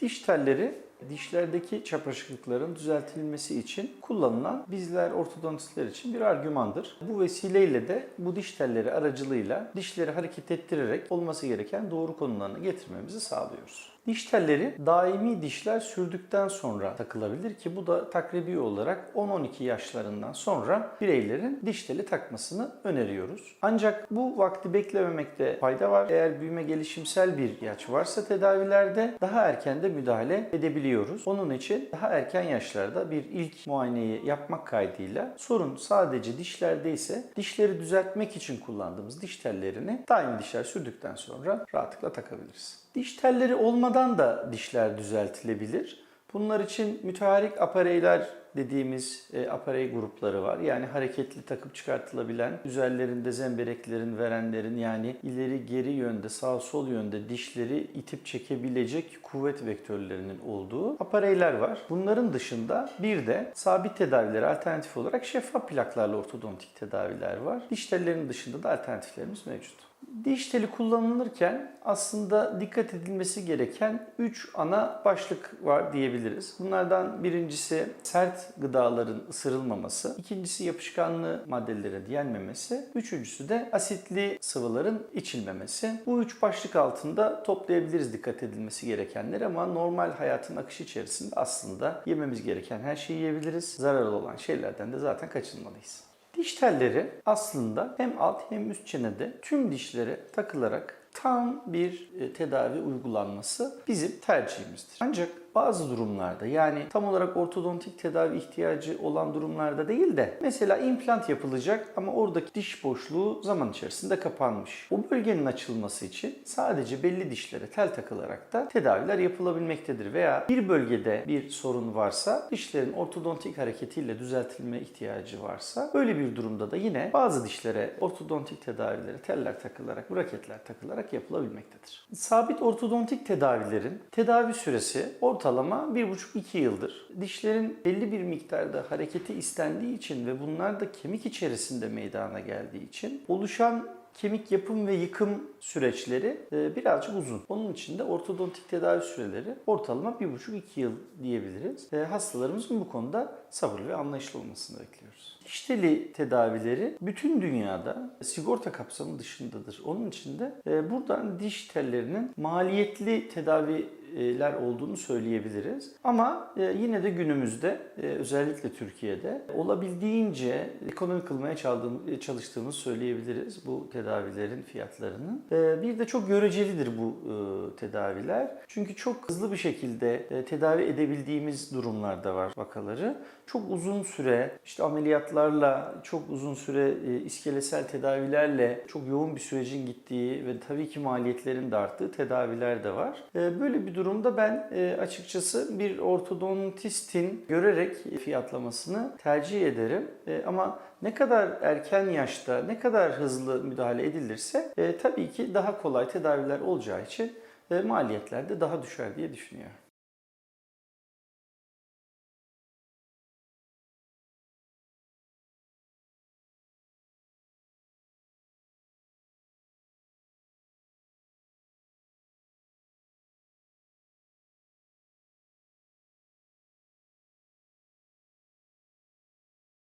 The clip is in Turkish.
Diş telleri dişlerdeki çapraşıklıkların düzeltilmesi için kullanılan bizler ortodontistler için bir argümandır. Bu vesileyle de bu diş telleri aracılığıyla dişleri hareket ettirerek olması gereken doğru konumlarına getirmemizi sağlıyoruz. Diş telleri daimi dişler sürdükten sonra takılabilir ki bu da takribi olarak 10-12 yaşlarından sonra bireylerin diş teli takmasını öneriyoruz. Ancak bu vakti beklememekte fayda var. Eğer büyüme gelişimsel bir yaş varsa tedavilerde daha erken de müdahale edebiliyoruz. Onun için daha erken yaşlarda bir ilk muayeneyi yapmak kaydıyla sorun sadece dişlerde ise dişleri düzeltmek için kullandığımız diş tellerini daimi dişler sürdükten sonra rahatlıkla takabiliriz. Diş telleri olmadan da dişler düzeltilebilir. Bunlar için müteharik apareyler dediğimiz e, aparey grupları var. Yani hareketli takıp çıkartılabilen, üzerlerinde zembereklerin, verenlerin yani ileri geri yönde, sağ sol yönde dişleri itip çekebilecek kuvvet vektörlerinin olduğu apareyler var. Bunların dışında bir de sabit tedavileri alternatif olarak şeffaf plaklarla ortodontik tedaviler var. Diş tellerinin dışında da alternatiflerimiz mevcut. Diş teli kullanılırken aslında dikkat edilmesi gereken 3 ana başlık var diyebiliriz. Bunlardan birincisi sert gıdaların ısırılmaması, ikincisi yapışkanlı maddelere yenmemesi, üçüncüsü de asitli sıvıların içilmemesi. Bu üç başlık altında toplayabiliriz dikkat edilmesi gerekenleri ama normal hayatın akışı içerisinde aslında yememiz gereken her şeyi yiyebiliriz. Zararlı olan şeylerden de zaten kaçınmalıyız. Diş telleri aslında hem alt hem üst çenede tüm dişlere takılarak tam bir e, tedavi uygulanması bizim tercihimizdir. Ancak bazı durumlarda yani tam olarak ortodontik tedavi ihtiyacı olan durumlarda değil de mesela implant yapılacak ama oradaki diş boşluğu zaman içerisinde kapanmış. O bölgenin açılması için sadece belli dişlere tel takılarak da tedaviler yapılabilmektedir veya bir bölgede bir sorun varsa dişlerin ortodontik hareketiyle düzeltilme ihtiyacı varsa böyle bir durumda da yine bazı dişlere ortodontik tedavileri teller takılarak, braketler takılarak yapılabilmektedir. Sabit ortodontik tedavilerin tedavi süresi ortalama 1,5-2 yıldır. Dişlerin belli bir miktarda hareketi istendiği için ve bunlar da kemik içerisinde meydana geldiği için oluşan kemik yapım ve yıkım süreçleri e, birazcık uzun. Onun için de ortodontik tedavi süreleri ortalama 1,5-2 yıl diyebiliriz. E, Hastalarımızın bu konuda sabırlı ve anlayışlı olmasını bekliyoruz. Diş tedavileri bütün dünyada sigorta kapsamı dışındadır. Onun için de e, buradan diş tellerinin maliyetli tedaviler olduğunu söyleyebiliriz. Ama e, yine de günümüzde e, özellikle Türkiye'de olabildiğince ekonomik kılmaya çaldığım- çalıştığımızı söyleyebiliriz bu tedavilerin fiyatlarının. E, Bir de çok görecelidir bu e, tedaviler. Çünkü çok hızlı bir şekilde e, tedavi edebildiğimiz durumlarda var vakaları. Çok uzun süre işte ameliyatlarla, çok uzun süre e, iskelesel tedavilerle çok yoğun bir sürecin gittiği ve tabii ki maliyetlerin de arttığı tedaviler de var. E, Böyle bir durumda ben e, açıkçası bir ortodontistin görerek fiyatlamasını tercih ederim. E, Ama ne kadar erken yaşta, ne kadar hızlı müdahale edilirse e, tabii ki daha kolay tedaviler olacağı için maliyetler de daha düşer diye düşünüyorum.